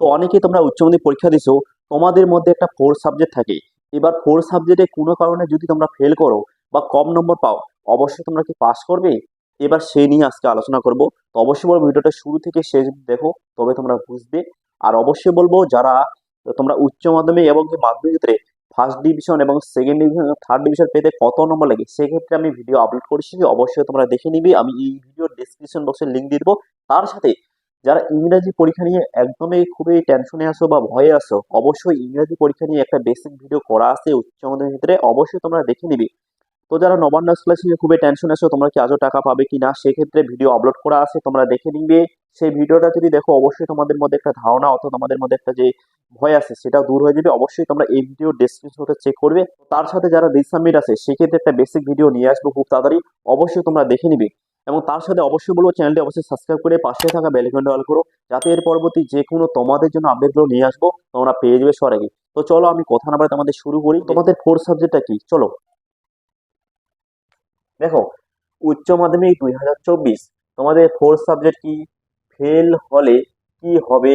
তো অনেকেই তোমরা উচ্চ মাধ্যমিক পরীক্ষা দিছো, তোমাদের মধ্যে একটা ফোর সাবজেক্ট থাকে। এবার ফোর সাবজেক্টে কোনো কারণে যদি তোমরা ফেল করো বা কম নম্বর পাও, অবশ্যই তোমরা কি পাস করবে? এবার সেই নিয়ে আজকে আলোচনা করব। তো অবশ্যই বলব ভিডিওটা শুরু থেকে শেষ দেখো, তবে তোমরা বুঝবে। আর অবশ্যই বলব, যারা তোমরা উচ্চ মাধ্যমিক এবং মাধ্যমিক ক্ষেত্রে ফার্স্ট ডিভিশন এবং সেকেন্ড ডিভিশন থার্ড ডিভিশন পেতে কত নম্বর লাগে, সেক্ষেত্রে আমি ভিডিও আপলোড করেছি, অবশ্যই তোমরা দেখে নিবি। আমি এই ভিডিও ডিসক্রিপশন বক্সে লিঙ্ক দিয়ে দেবো। তার সাথে যারা ইংরেজি পরীক্ষা নিয়ে একদমই খুবই টেনশনে আসো বা ভয়ে আসো অবশ্যই ইংরেজি পরীক্ষা নিয়ে একটা বেসিক ভিডিও করা আছে উচ্চ মাধ্যমিক ক্ষেত্রে, অবশ্যই তোমরা দেখে নিবি। তো যারা নবান্ন ক্লাস নিয়ে খুবই টেনশন আছো, তোমরা কি আজও টাকা পাবে কি না সেক্ষেত্রে ভিডিও আপলোড করা আছে, তোমরা দেখে নিবে। সেই ভিডিওটা যদি দেখো, অবশ্যই তোমাদের মধ্যে একটা ধারণা অথবা তোমাদের মধ্যে একটা যে ভয় আছে, সেটা দূর হয়ে যাবে। অবশ্যই তোমরা এই ভিডিও ডেসক্রিপশনটা চেক করবে। তার সাথে যারা রিসাবমিট আছে, সেক্ষেত্রে একটা বেসিক ভিডিও নিয়ে আসব খুব তাড়াতাড়ি। অবশ্যই তোমরা দেখে নিবে। এবং তার সাথে অবশ্যই বলব চ্যানেলটি অবশ্যই সাবস্ক্রাইব করে পাশে থাকা বেলঘন্টা অল করো, যাতে এর পরবর্তী যে কোনো তোমাদের জন্য আপডেটগুলো নিয়ে আসব, তোমরা পেয়ে যাবে সর আগে। তো চলো আমি কথা না বলে তোমাদের শুরু করি। তোমাদের ফোর সাবজেক্টটা কি? চলো। দেখো, উচ্চ মাধ্যমিক দুই হাজার চব্বিশ, তোমাদের ফোর সাবজেক্ট কি? ফেল হলে কি হবে?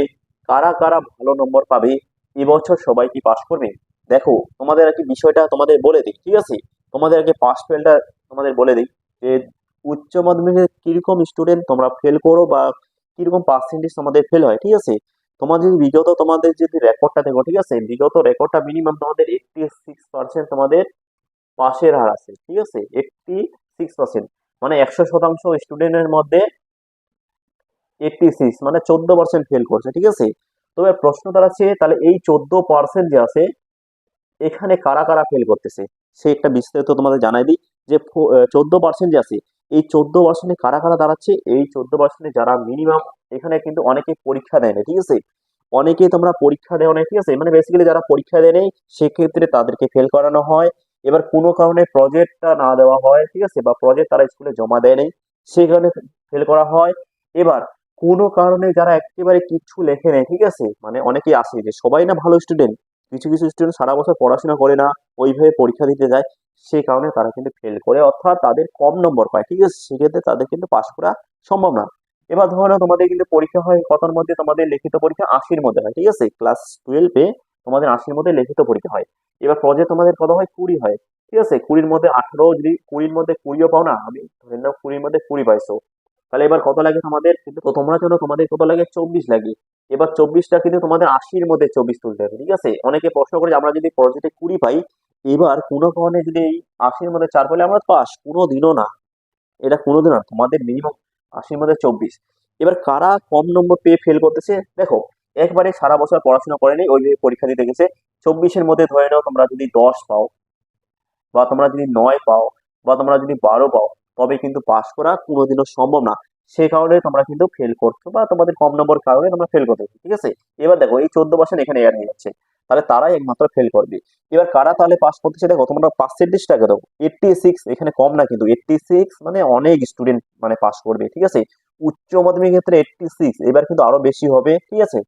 কারা কারা ভালো নম্বর পাবে? এবছর সবাই কি পাশ করবে? দেখো, তোমাদের আর কি বিষয়টা তোমাদের বলে দিই, ঠিক আছে? তোমাদের আগে পাস ফেলটা তোমাদের বলে দিই, যে উচ্চ মাধ্যমিকে কীরকম স্টুডেন্ট তোমরা ফেল করো বা কীরকম পার্সেন্টেজ তোমাদের ফেল হয়, ঠিক আছে? তোমার যদি বিগত তোমাদের যদি রেকর্ডটা দেখো, ঠিক আছে? বিগত রেকর্ডটা মিনিমাম তোমাদের এইটটি সিক্স পার্সেন্ট তোমাদের পাশের হার আছে, ঠিক আছে? এইটটি সিক্স পার্সেন্ট মানে একশো শতাংশ স্টুডেন্টের মধ্যে এইটটি সিক্স মানে চোদ্দ পার্সেন্ট ফেল করছে, ঠিক আছে? তবে প্রশ্ন দাঁড়াচ্ছে তাহলে এই চোদ্দ পার্সেন্ট যে আছে, এখানে কারা কারা ফেল করতেছে? সে একটা বিস্তারিত তোমাদের জানাই দিই যে চোদ্দ পার্সেন্ট যে আছে এই চোদ্দ পার্সেন্টে কারা কারা দাঁড়াচ্ছে? এই চোদ্দ পার্সেন্টে যারা মিনিমাম এখানে কিন্তু অনেকে পরীক্ষা দেয় না, ঠিক আছে? অনেকে তোমরা পরীক্ষা দেওয়া নেই ঠিক আছে? মানে বেসিক্যালি যারা পরীক্ষা দেয় নেই, সেক্ষেত্রে তাদেরকে ফেল করানো হয়। এবার কোনো কারণে প্রজেক্টটা না দেওয়া হয়, ঠিক আছে? বা প্রজেক্ট তারা স্কুলে জমা দেয় নেই, সেই কারণে ফেল করা হয়। এবার, কোনো কারণে যারা একেবারে কিচ্ছু লেখে নেয় ঠিক আছে? মানে অনেকেই আসে যে সবাই না ভালো স্টুডেন্ট কিছু কিছু স্টুডেন্ট সারা বছর পড়াশোনা করে না, ওইভাবে পরীক্ষা দিতে যায়। সেই কারণে তারা কিন্তু ফেল করে, অর্থাৎ তাদের কম নম্বর পায়। ঠিক আছে, সেক্ষেত্রে তাদের কিন্তু পাস করা সম্ভব না। এবার ধরো তোমাদের কিন্তু পরীক্ষা হয় কতর মধ্যে? তোমাদের লিখিত পরীক্ষা আশির মধ্যে হয়, ঠিক আছে? ক্লাস টুয়েলভে তোমাদের আশির মধ্যে লিখিত পরীক্ষা হয়। এবার প্রজেক্ট তোমাদের কত হয়? কুড়ি হয়, ঠিক আছে? কুড়ির মধ্যে আঠারো যদি কুড়ির মধ্যে কুড়িও পাও না, আমি ধরে নাও কুড়ির মধ্যে কুড়ি পাইছো, তাহলে এবার কত লাগে তোমাদের? কিন্তু তোমরা জন্য তোমাদের কত লাগে? চব্বিশ লাগে। এবার চব্বিশটা কিন্তু তোমাদের আশির মধ্যে চব্বিশ তুলতে হবে, ঠিক আছে? অনেকে প্রশ্ন করে আমরা যদি প্রজেক্টে কুড়ি পাই এবার কোনো কারণে যদি এই আশির মধ্যে চার পেলে আমরা পাস, কোনো দিনও না। এটা কোনো দিন না, তোমাদের মিনিমাম আশির মধ্যে চব্বিশ। এবার কারা কম নম্বর পেয়ে ফেল করতেছে? দেখো, একবারে সারা বছর পড়াশোনা করেনি ওইভাবে পরীক্ষা দিতে গেছে। চব্বিশের মধ্যে ধরে নাও তোমরা যদি দশ পাও, বা তোমরা যদি নয় পাও, বা তোমরা যদি বারো পাও, তবে কিন্তু পাস করা কোনোদিনও সম্ভব না। সেই কারণে তোমরা কিন্তু ফেল করছ, বা তোমাদের কম নম্বর কারণে তোমরা ফেল করতে ঠিক আছে? এবার দেখো, এই চোদ্দ পার্সেন্ট এখানে অ্যাড হয়ে যাচ্ছে। তাহলে তারাই একমাত্র ফেল করবে। এবার কারা তাহলে পাস করতেছে? দেখো, তোমরা পার্সেন্টেজটাকে দেখো। এইটটি সিক্স এখানে কম না, কিন্তু এইটটি সিক্স মানে অনেক স্টুডেন্ট মানে পাস করবে, ঠিক আছে? উচ্চ মাধ্যমিক ক্ষেত্রে এইটটি সিক্স এবার কিন্তু আরও বেশি হবে, ঠিক আছে?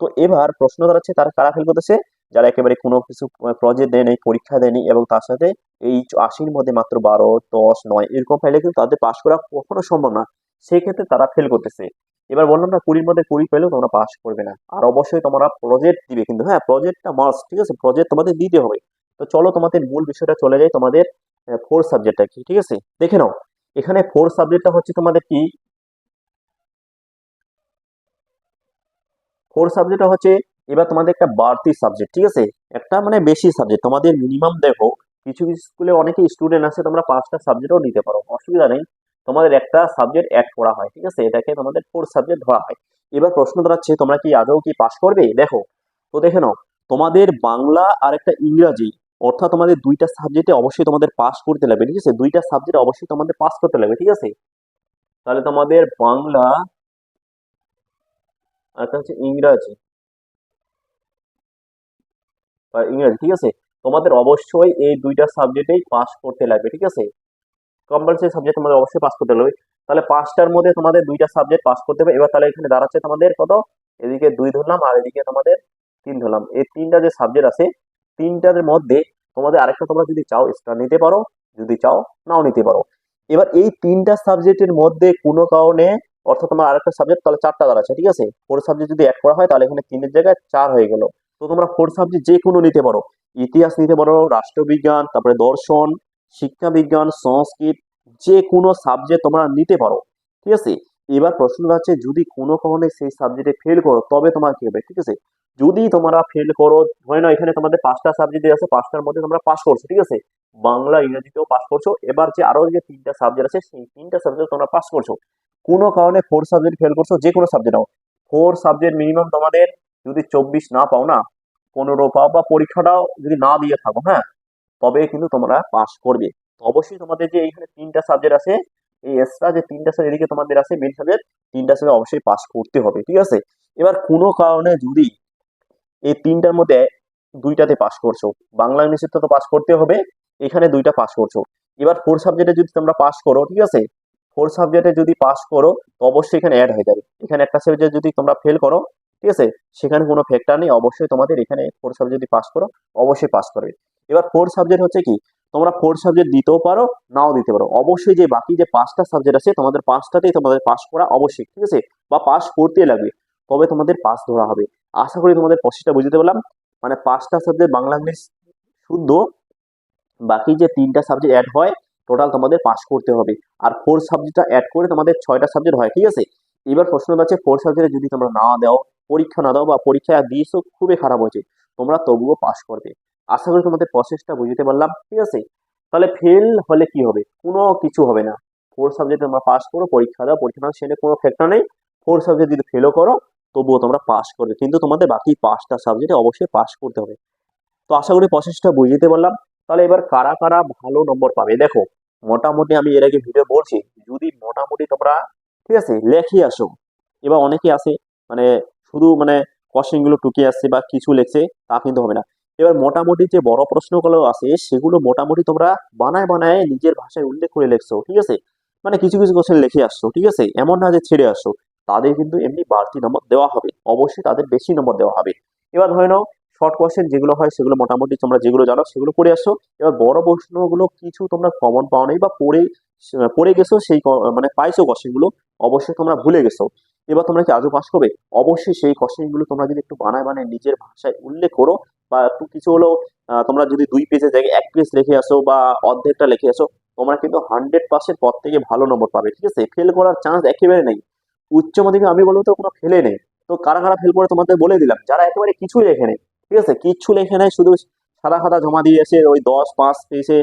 তো এবার প্রশ্ন দাঁড়াচ্ছে, তারা কারা ফেল করতেছে? যারা একেবারে কোনো কিছু প্রজেক্ট দেয়নি, পরীক্ষা দেয়নি, এবং তার সাথে এই আশির মধ্যে মাত্র বারো, দশ, নয়, এরকম ফেলে কিন্তু তাদের পাস করা কখনো সম্ভব না। সেই ক্ষেত্রে তারা ফেল করতেছে। এবার বললাম না কুড়ির মধ্যে কুড়ি পেলেও তোমরা পাস করবে না। আর অবশ্যই তোমরা প্রজেক্ট দিবে কিন্তু হ্যাঁ প্রজেক্টটা মাস্ট ঠিক আছে? প্রজেক্ট তোমাদের দিতে হবে। তো চলো তোমাদের মূল বিষয়টা চলে যায় তোমাদের ফোর সাবজেক্টটা কি ঠিক আছে? দেখে নাও। এখানে ফোর সাবজেক্টটা হচ্ছে তোমাদের কি? ফোর সাবজেক্টটা হচ্ছে এবার তোমাদের একটা বাড়তি সাবজেক্ট ঠিক আছে? একটা মানে বেশি সাবজেক্ট তোমাদের মিনিমাম দেখো কিছু কিছু স্কুলে অনেকে স্টুডেন্ট আছে তোমরা পাঁচটা সাবজেক্টও নিতে পারো। অসুবিধা নেই। তোমাদের একটা সাবজেক্ট অ্যাড করা হয়, ঠিক আছে? এটাকে তোমাদের ফোর সাবজেক্ট ধরা হয়। এবার প্রশ্ন দাঁড়াচ্ছে তোমরা কি আদৌ কি পাস করবে? দেখো, তো দেখে নাও, তোমাদের বাংলা আর একটা ইংরাজি, অর্থাৎ তোমাদের দুইটা সাবজেক্টে অবশ্যই তোমাদের পাস করতে লাগবে, ঠিক আছে? দুইটা সাবজেক্ট অবশ্যই তোমাদের পাস করতে লাগবে, ঠিক আছে? তাহলে তোমাদের বাংলা আর একটা হচ্ছে ইংরাজি। ইংরাজি, ঠিক আছে? তোমাদের অবশ্যই এই দুইটা সাবজেক্টেই পাস করতে লাগবে, ঠিক আছে? কম্পালসারি সাবজেক্ট তোমাদের অবশ্যই পাস করতে হবে। তাহলে পাঁচটার মধ্যে তোমাদের দুইটা সাবজেক্ট পাস করতে হবে। এবার তাহলে এখানে দাঁড়াচ্ছে তোমাদের কত? এদিকে দুই ধরলাম আর এদিকে তোমাদের তিন ধরলাম। এই তিনটা যে সাবজেক্ট আছে, তিনটার মধ্যে তোমাদের আরেকটা তোমরা যদি চাও এক্সট্রা নিতে পারো। যদি চাও, নাও নিতে পারো। এবার এই তিনটা সাবজেক্টের মধ্যে কোনো কারণে অর্থাৎ তোমার আরেকটা সাবজেক্ট তাহলে চারটা দাঁড়াচ্ছে, ঠিক আছে? ফোর সাবজেক্ট যদি অ্যাড করা হয়, তাহলে এখানে তিনের জায়গায় চার হয়ে গেল। তো তোমরা ফোর সাবজেক্ট যে কোনো নিতে পারো। ইতিহাস নিতে পারো, রাষ্ট্রবিজ্ঞান, তারপরে দর্শন শিক্ষা, বিজ্ঞান, সংস্কৃত, যে কোনো সাবজেক্ট তোমরা নিতে পারো, ঠিক আছে? এবার প্রশ্নটা হচ্ছে, যদি কোনো কারণে সেই সাবজেক্টে ফেল করো, তবে তোমার কি হবে, ঠিক আছে? যদি তোমরা ফেল করো হয় না এখানে তোমাদের পাঁচটা সাবজেক্ট আছে, পাঁচটার মধ্যে তোমরা পাস করছ, ঠিক আছে? বাংলা, ইংরেজিতেও পাস করছ, এবার যে আরও যে তিনটা সাবজেক্ট আছে, সেই তিনটা সাবজেক্ট তোমরা পাস করছ। কোনো কারণে ফোর সাবজেক্ট ফেল করছ, যে কোনো সাবজেক্ট নাও। ফোর সাবজেক্ট মিনিমাম তোমাদের যদি চব্বিশ না পাও না, পনেরো পাও বা পরীক্ষাটাও যদি না দিয়ে থাকো হ্যাঁ? তবে কিন্তু তোমরা পাস করবে। অবশ্যই তোমাদের যে এইখানে তিনটা সাবজেক্ট আছে, এই এক্সট্রা যে তিনটা সাবজেক্ট এদিকে তোমাদের আছে মেন সাবজেক্ট তিনটা সাবজেক্ট অবশ্যই পাস করতে হবে, ঠিক আছে? এবার কোনো কারণে যদি এই তিনটার মধ্যে দুইটাতে পাস করছ, বাংলা ইংলিশে তো পাস করতে হবে, এখানে দুইটা পাস করছ। এবার ফোর সাবজেক্টে যদি তোমরা পাস করো, ঠিক আছে? ফোর সাবজেক্টে যদি পাস করো, তো অবশ্যই এখানে অ্যাড হয়ে যাবে। এখানে একটা সাবজেক্ট যদি তোমরা ফেল করো, ঠিক আছে? সেখানে কোনো ফ্যাক্টর নেই, অবশ্যই তোমাদের এখানে ফোর সাবজেক্ট যদি পাস করো, অবশ্যই পাস করবে। এবার ফোর সাবজেক্ট হচ্ছে কি? তোমরা ফোর সাবজেক্ট দিতেও পারো, নাও দিতে পারো। অবশ্যই যে বাকি যে পাঁচটা সাবজেক্ট আছে, তোমাদের পাঁচটাতেই তোমাদের পাস করা অবশ্যই ঠিক আছে? বা পাস করতে লাগবে, তবে তোমাদের পাস ধরা হবে। আশা করি তোমাদের প্রসেসটা বুঝতে পারলাম। মানে পাঁচটা সাবজেক্ট বাংলা ইংলিশ শুদ্ধ, বাকি যে তিনটা সাবজেক্ট অ্যাড হয় টোটাল তোমাদের পাস করতে হবে। আর ফোর সাবজেক্টটা অ্যাড করে তোমাদের ছয়টা সাবজেক্ট হয়, ঠিক আছে? এবার প্রশ্ন হচ্ছে ফোর সাবজেক্টে যদি তোমরা না দাও, পরীক্ষা না দাও বা পরীক্ষা দিয়েছ, খুবই খারাপ হয়েছে। তোমরা তবুও পাস করবে। আশা করি তোমাদের প্রসেসটা বুঝতে পারলাম, ঠিক আছে? তাহলে ফেল হলে কি হবে? কোনো কিছু হবে না। ফোর সাবজেক্ট তোমরা পাস করো, পরীক্ষা দাও পরীক্ষা দাও সেটা কোনো ফ্যাক্টর নেই। ফোর সাবজেক্ট যদি ফেলও করো, তবুও তোমরা পাস করবে। কিন্তু তোমাদের বাকি পাঁচটা সাবজেক্টে অবশ্যই পাস করতে হবে। তো আশা করি প্রসেসটা বুঝতে পারলাম। তাহলে এবার কারা কারা ভালো নম্বর পাবে? দেখো, মোটামুটি আমি এর আগে ভিডিও বলছি, যদি মোটামুটি তোমরা, ঠিক আছে লেখে আসো। এবার অনেকে আছে মানে শুধু মানে কোশ্চেনগুলো টুকিয়ে আসছে বা কিছু লেখছে, তা কিন্তু হবে না। এবার মোটামুটি যে বড় প্রশ্নগুলো আছে, সেগুলো মোটামুটি তোমরা বানায় বানায় নিজের ভাষায় উল্লেখ করে লেখছো, ঠিক আছে? মানে কিছু কিছু কোশ্চেন লিখে আসছো, ঠিক আছে? এমন না যে ছেড়ে আসছো। তাদের কিন্তু এমনি বাড়তি নম্বর দেওয়া হবে। অবশ্যই তাদের বেশি নম্বর দেওয়া হবে। এবার ধরে নাও শর্ট কোশ্চেন যেগুলো হয়, সেগুলো মোটামুটি তোমরা যেগুলো জানো, সেগুলো পড়ে আসছো এবার বড় প্রশ্নগুলো কিছু তোমরা কমন পাও নাই বা পড়ে পড়ে গেছো সেই মানে পাইছো কোশ্চেনগুলো অবশ্যই তোমরা ভুলে গেছো। এবার তোমরা কি আজও পাস করবে? অবশ্যই সেই কোশ্চেনগুলো তোমরা যদি একটু বানায় বানায় নিজের ভাষায় উল্লেখ করো বা একটু কিছু হলো আহ, তোমরা যদি দুই পেজের জায়গায় এক পেজ লিখে আসো বা অর্ধেকটা লিখে আসো তোমরা কিন্তু হান্ড্রেড পার্সেন্ট পর থেকে ভালো নম্বর পাবে ঠিক আছে? ফেল করার চান্স একেবারে নেই। উচ্চ মাধ্যমিকে আমি বলব তো কোনো ফেলে নেই। তো কারা কারা ফেল করে তোমাদের বলে দিলাম যারা একেবারে কিছুই লেখে নেই ঠিক আছে? কিচ্ছু লেখে নেই শুধু সাদা খাতা জমা দিয়ে এসে ওই দশ পাঁচ পেজে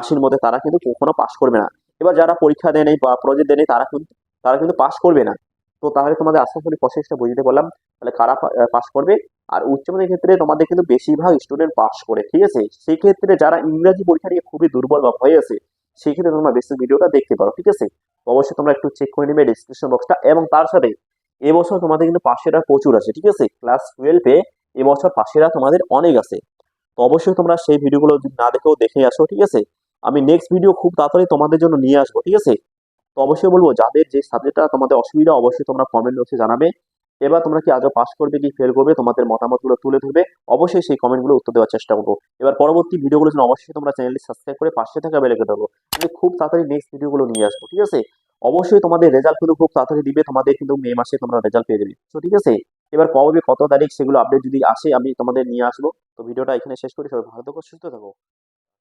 আশির মধ্যে তারা কিন্তু কখনো পাস করবে না। এবার যারা পরীক্ষা দেয় নেই বা প্রজেক্ট দেয় নেই তারা কিন্তু তারা কিন্তু পাস করবে না। তো তাহলে তোমাদের আশা করি প্রসেসটা বুঝতে পারলাম। তাহলে কারা পাস করবে? আর উচ্চ মাধ্যমিক ক্ষেত্রে তোমাদের কিন্তু বেশিরভাগ স্টুডেন্ট পাস করে, ঠিক আছে? সেক্ষেত্রে যারা ইংরাজি পরীক্ষা নিয়ে খুবই দুর্বল বা ভয় আছে, সেক্ষেত্রে তোমরা বেশি ভিডিওটা দেখতে পারো, ঠিক আছে? অবশ্যই তোমরা একটু চেক করে নেবে ডিসক্রিপশন বক্সটা এবং তার সাথে এবছর তোমাদের কিন্তু পাশেরা প্রচুর আছে, ঠিক আছে? ক্লাস টুয়েলভে এবছর পাশেরা তোমাদের অনেক আছে। তো অবশ্যই তোমরা সেই ভিডিওগুলো যদি না দেখেও দেখে আসো, ঠিক আছে? আমি নেক্সট ভিডিও খুব তাড়াতাড়ি তোমাদের জন্য নিয়ে আসব, ঠিক আছে? তো অবশ্যই বলব, যাদের যে সাবজেক্টটা তোমাদের অসুবিধা, অবশ্যই তোমরা কমেন্ট বক্সে জানাবে। এবার তোমরা কি আজও পাস করবে কি ফেল করবে, তোমাদের মতামতগুলো তুলে ধরবে, অবশ্যই সেই কমেন্টগুলো উত্তর দেওয়ার চেষ্টা করব। এবার পরবর্তী ভিডিওগুলো জন্য অবশ্যই তোমরা চ্যানেলটি সাবস্ক্রাইব করে পাশে থাকা বেলে দেবো আমি খুব তাড়াতাড়ি নেক্সট ভিডিওগুলো নিয়ে আসব, ঠিক আছে? অবশ্যই তোমাদের রেজাল্ট কিন্তু খুব তাড়াতাড়ি দিবে, তোমাদের কিন্তু মে মাসে তোমরা রেজাল্ট পেয়ে যাবে। তো ঠিক আছে? এবার কবে কত তারিখ সেগুলো আপডেট যদি আসে, আমি তোমাদের নিয়ে আসব। তো ভিডিওটা এখানে শেষ করি, সবাই ভালো থাকো, সুস্থ থাকো।